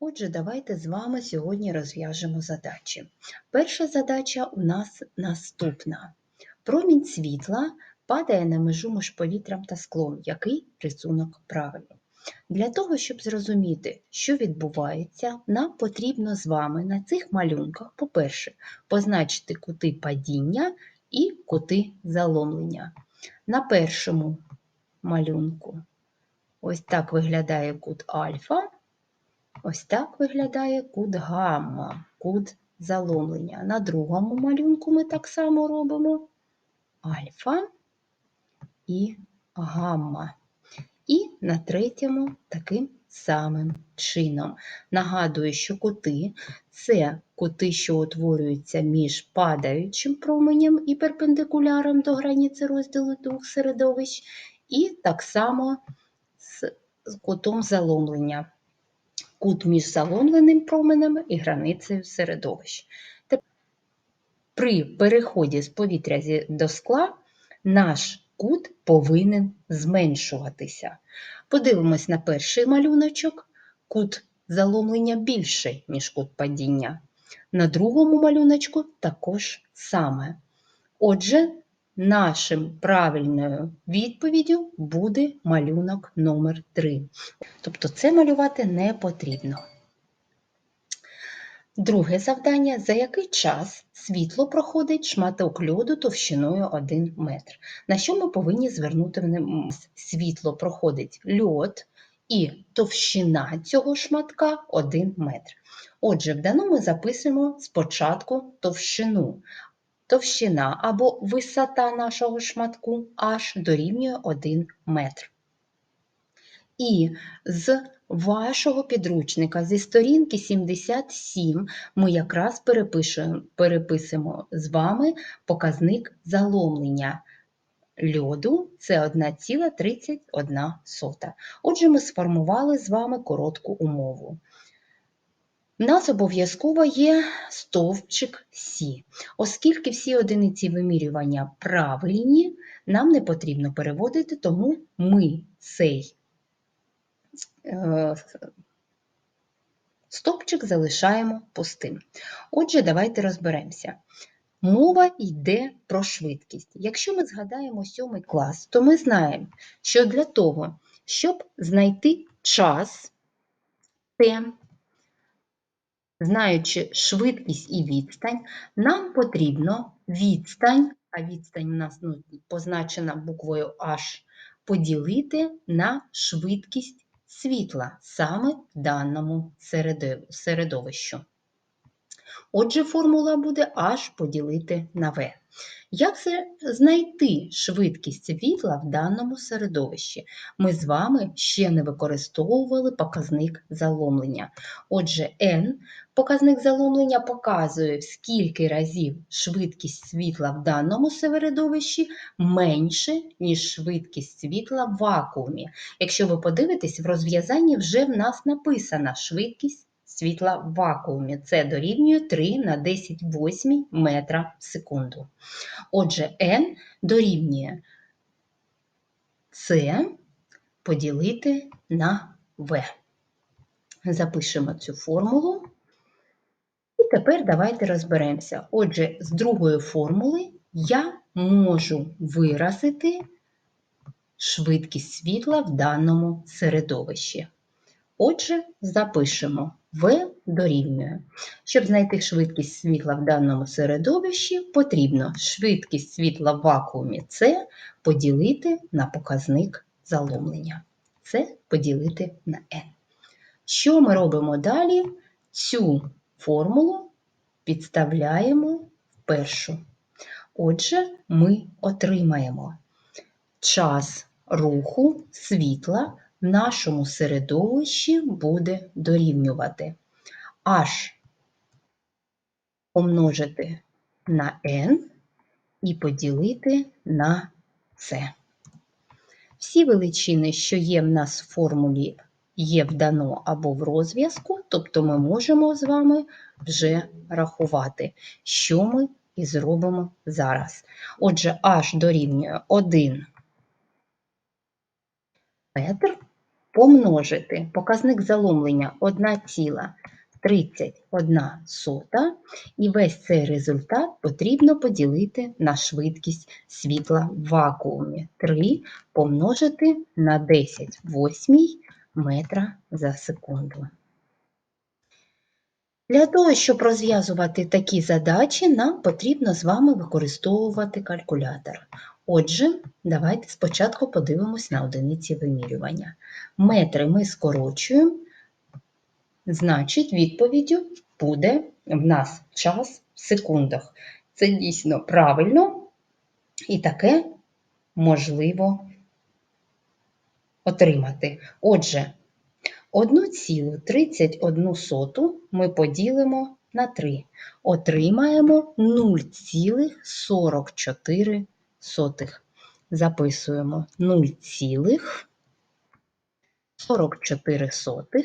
Отже, давайте з вами сьогодні розв'яжемо задачі. Перша задача у нас наступна. Промінь світла падає на межу між повітрям та склом. Який рисунок правильний? Для того, щоб зрозуміти, що відбувається, нам потрібно з вами на цих малюнках, по-перше, позначити кути падіння і кути заломлення. На першому малюнку ось так виглядає кут альфа. Ось так виглядає кут гамма, кут заломлення. На другому малюнку ми так само робимо альфа і гамма. І на третьому таким самим чином. Нагадую, що кути це кути, що утворюються між падаючим променем і перпендикуляром до границі розділу двох середовищ, і так само з кутом заломлення кут між заломленим променем і границею середовищ. При переході з повітря до скла наш кут повинен зменшуватися. Подивимось на перший малюночок. Кут заломлення більший, ніж кут падіння. На другому малюночку також саме. Отже, нашим правильною відповіддю буде малюнок номер 3 Тобто це малювати не потрібно. Друге завдання: за який час світло проходить шматок льоду товщиною 1 метр. На що ми повинні звернути увагу? Світло проходить льод і товщина цього шматка 1 метр. Отже, в даному записуємо спочатку товщину, товщина або висота нашого шматку h дорівнює 1 метр. І з вашого підручника зі сторінки 77 ми якраз переписуємо з вами показник заломлення льоду це 1,31. Отже, ми сформували з вами коротку умову. У нас обов'язково є стовпчик Сі. Оскільки всі одиниці вимірювання правильні, нам не потрібно переводити, тому ми цей е, стовпчик залишаємо пустим. Отже, давайте розберемося. Мова йде про швидкість. Якщо ми згадаємо сьомий клас, то ми знаємо, що для того, щоб знайти час, це Знаючи швидкість і відстань, нам потрібно відстань, а відстань у нас ну, позначена буквою H, поділити на швидкість світла саме в даному середовищу. Отже, формула буде H поділити на V. Як знайти швидкість світла в даному середовищі? Ми з вами ще не використовували показник заломлення. Отже, n показник заломлення показує, скільки разів швидкість світла в даному середовищі менше, ніж швидкість світла в вакуумі. Якщо ви подивитесь, в розв'язанні вже в нас написана швидкість світла в вакуумі. Це дорівнює 3 на 10 8 метра в секунду. Отже, n дорівнює С поділити на В. Запишемо цю формулу. І тепер давайте розберемося. Отже, з другої формули я можу виразити швидкість світла в даному середовищі. Отже, запишемо В дорівнює. Щоб знайти швидкість світла в даному середовищі, потрібно швидкість світла в вакуумі С поділити на показник заломлення. Це поділити на n. Що ми робимо далі? Цю формулу підставляємо в першу. Отже, ми отримаємо час руху світла в нашому середовищі буде дорівнювати h помножити на n і поділити на c. Всі величини, що є в нас в формулі, є вдано або в розв'язку, тобто ми можемо з вами вже рахувати, що ми і зробимо зараз. Отже, h дорівнює 1 метр помножити показник заломлення 1,31 сота, і весь цей результат потрібно поділити на швидкість світла в вакуумі. 3 помножити на 10 восьмій метра за секунду. Для того, щоб розв'язувати такі задачі, нам потрібно з вами використовувати калькулятор. Отже, давайте спочатку подивимось на одиниці вимірювання. Метри ми скорочуємо, значить, відповіддю буде в нас час в секундах. Це дійсно правильно і таке можливо отримати. Отже, 1,31 ми поділимо на 3. Отримаємо 0,44. Записуємо 0,44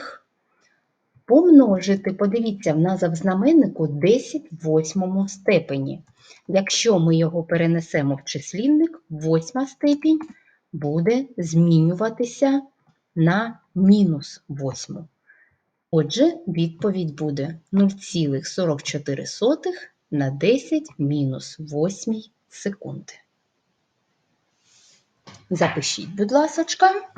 помножити, подивіться, в нас в знаменнику 10 в восьмому степені. Якщо ми його перенесемо в числівник, восьма степінь буде змінюватися на мінус 8. Отже, відповідь буде 0,44 на 10 мінус 8 секунди. Запишіть, будь ласочка.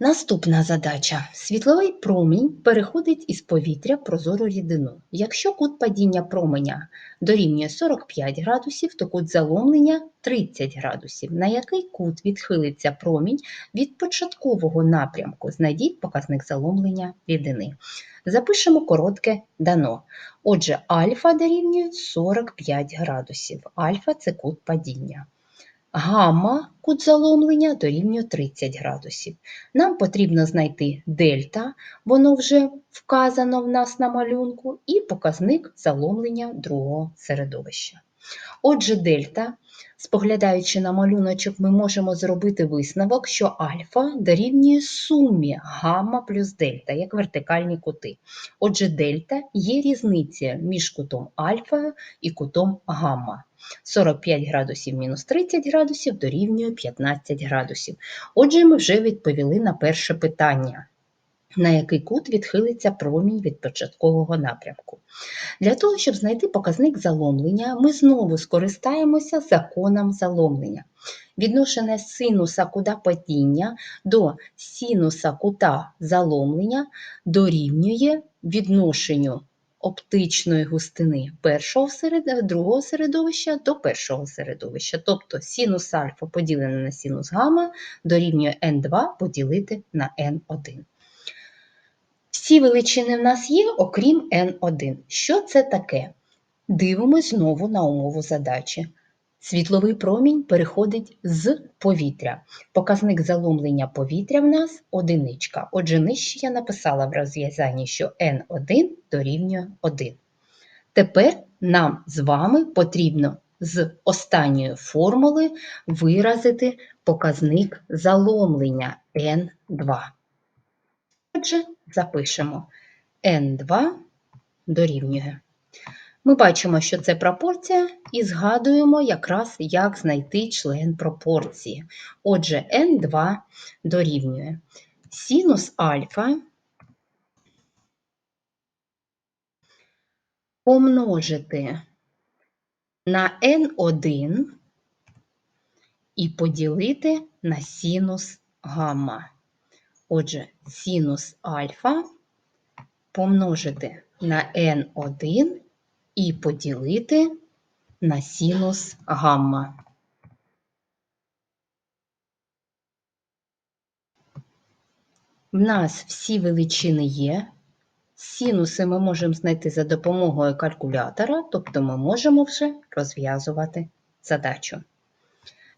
Наступна задача. Світловий промінь переходить із повітря в прозору рідину. Якщо кут падіння променя дорівнює 45 градусів, то кут заломлення 30 градусів. На який кут відхилиться промінь від початкового напрямку? Знайдіть показник заломлення рідини. Запишемо коротке дано. Отже, альфа дорівнює 45 градусів. Альфа це кут падіння. Гамма кут заломлення дорівнює 30 градусів. Нам потрібно знайти дельта, воно вже вказано в нас на малюнку, і показник заломлення другого середовища. Отже, дельта, споглядаючи на малюночок, ми можемо зробити висновок, що альфа дорівнює сумі гамма плюс дельта, як вертикальні кути. Отже, дельта є різниця між кутом альфа і кутом гамма. 45 градусів мінус 30 градусів дорівнює 15 градусів. Отже, ми вже відповіли на перше питання. На який кут відхилиться промінь від початкового напрямку. Для того, щоб знайти показник заломлення, ми знову скористаємося законом заломлення. Відношення синуса кута падіння до синуса кута заломлення дорівнює відношенню оптичної густини першого серед... другого середовища до першого середовища. Тобто синус альфа поділене на синус гамма дорівнює n2 поділити на n1. Всі величини в нас є, окрім n1. Що це таке? Дивимось знову на умову задачі. Світловий промінь переходить з повітря. Показник заломлення повітря в нас одиничка. Отже, нижче я написала в розв'язанні, що n1 дорівнює 1. Тепер нам з вами потрібно з останньої формули виразити показник заломлення n2. Отже, запишемо n2 дорівнює. Ми бачимо, що це пропорція, і згадуємо якраз, як знайти член пропорції. Отже, n2 дорівнює синус альфа помножити на n1 і поділити на синус гамма. Отже, синус альфа помножити на n1 і поділити на синус гамма. В нас всі величини є. Синуси ми можемо знайти за допомогою калькулятора, тобто ми можемо вже розв'язувати задачу.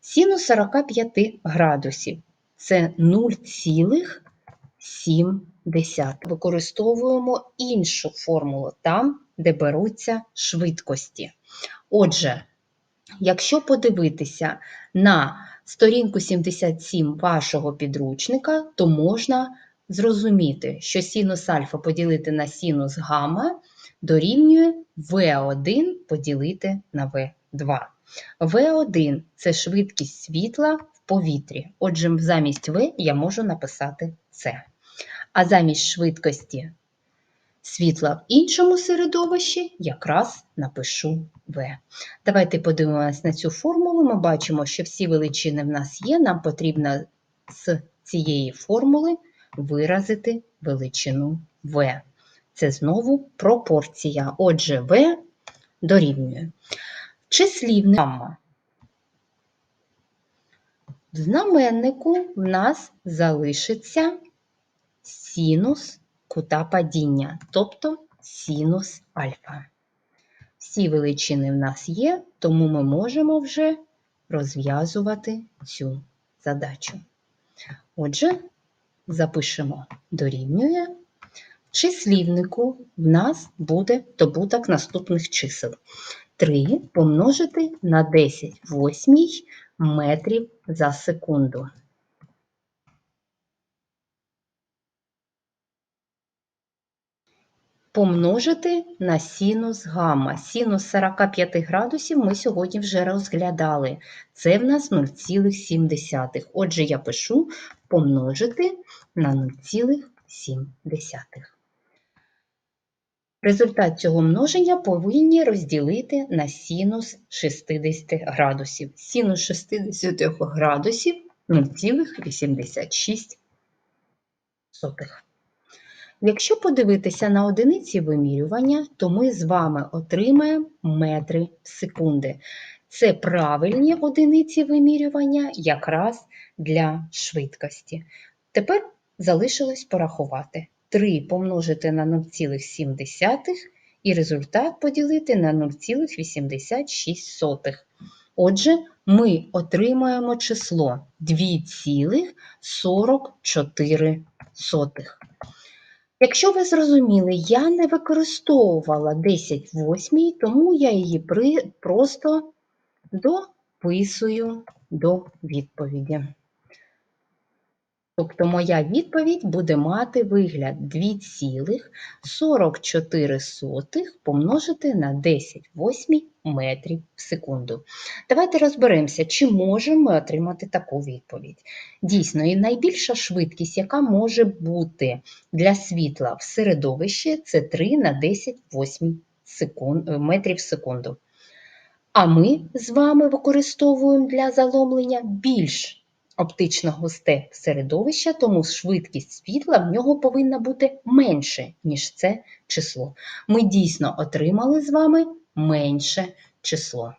Синус 45 градусів це 0,7. Використовуємо іншу формулу там, де беруться швидкості. Отже, якщо подивитися на сторінку 77 вашого підручника, то можна зрозуміти, що синус альфа поділити на синус гамма дорівнює В1 поділити на В2. В1 це швидкість світла повітрі. Отже, замість В я можу написати С. А замість швидкості світла в іншому середовищі якраз напишу В. Давайте подивимося на цю формулу. Ми бачимо, що всі величини в нас є. Нам потрібно з цієї формули виразити величину В. Це знову пропорція. Отже, В дорівнює. Числівник гамма. В знаменнику в нас залишиться синус кута падіння, тобто синус альфа. Всі величини в нас є, тому ми можемо вже розв'язувати цю задачу. Отже, запишемо дорівнює. В числівнику в нас буде добуток наступних чисел. 3 помножити на 10 восьмій метрів за секунду. Помножити на синус гамма. Синус 45 градусів ми сьогодні вже розглядали. Це в нас 0,7. Отже, я пишу помножити на 0,7. Результат цього множення повинні розділити на синус 60 градусів. Синус 60 градусів 0,86. Якщо подивитися на одиниці вимірювання, то ми з вами отримаємо метри в секунди. Це правильні одиниці вимірювання якраз для швидкості. Тепер залишилось порахувати. 3 помножити на 0,7 і результат поділити на 0,86. Отже, ми отримаємо число 2,44. Якщо ви зрозуміли, я не використовувала 10 восьмій, тому я її просто дописую до відповіді. Тобто моя відповідь буде мати вигляд 2,44 помножити на 10 восьмій метрів в секунду. Давайте розберемося, чи можемо ми отримати таку відповідь. Дійсно, і найбільша швидкість, яка може бути для світла в середовищі, це 3 на 10 восьмій метрів в секунду. А ми з вами використовуємо для заломлення більш оптично густе середовище, тому швидкість світла в нього повинна бути менше, ніж це число. Ми дійсно отримали з вами менше число.